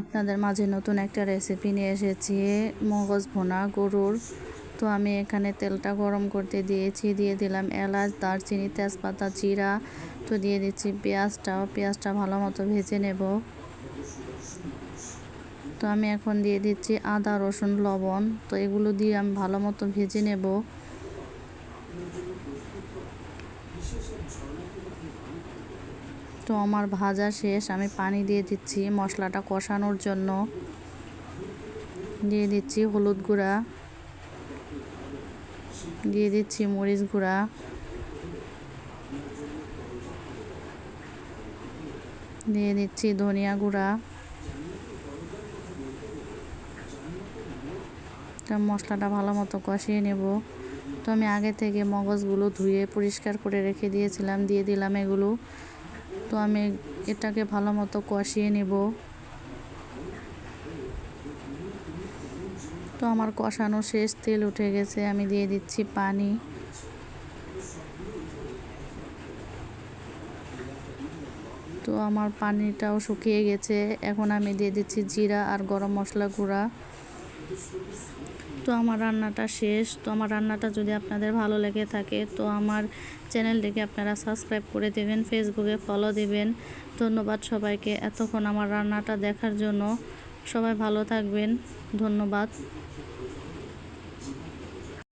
আপনাদের মাঝে নতুন একটা রেসিপি নিয়ে এসেছি, মগজ ভোনা গরুর। তো আমি এখানে তেলটা গরম করতে দিয়েছি, দিয়ে দিলাম এলাচ, দারচিনি, তেজপাতা, জিরা। তো দিয়ে দিচ্ছি পেঁয়াজটাও, পেঁয়াজটা ভালো মতো ভেজে নেব। তো আমি এখন দিয়ে দিচ্ছি আদা, রসুন, লবণ। তো এগুলো দিয়ে আমি ভালো মতো ভেজে নেব। তো আমার ভাজা শেষ, আমি পানি দিয়ে দিচ্ছি মশলাটা কষানোর জন্য। দিয়ে দিচ্ছি হলুদ গুঁড়া। দিয়ে দিচ্ছি মরিচ গুঁড়া। দিয়ে দিচ্ছি ধনিয়া গুঁড়া। তো মশলাটা ভালো মতো কষিয়ে নেব। তো আমি আগে থেকে মগজগুলো ধুয়ে পরিষ্কার করে রেখে দিয়েছিলাম, দিয়ে দিলাম এগুলো। তো আমি এটাকে ভালো মতো কষিয়ে নেব। তো আমার কষানো শেষ, তেল উঠে গেছে, আমি দিয়ে দিচ্ছি পানি। তো আমার পানিটাও শুকিয়ে গেছে, এখন আমি দিয়ে দিচ্ছি জিরা আর গরম মশলা গুঁড়া। তো আমার রান্নাটা শেষ। তো আমার রান্নাটা যদি আপনাদের ভালো লেগে থাকে, তো আমার চ্যানেলটিকে আপনারা সাবস্ক্রাইব করে দেবেন, ফেসবুকে ফলো দেবেন। ধন্যবাদ সবাইকে এতক্ষণ আমার রান্নাটা দেখার জন্য। সবাই ভালো থাকবেন। ধন্যবাদ।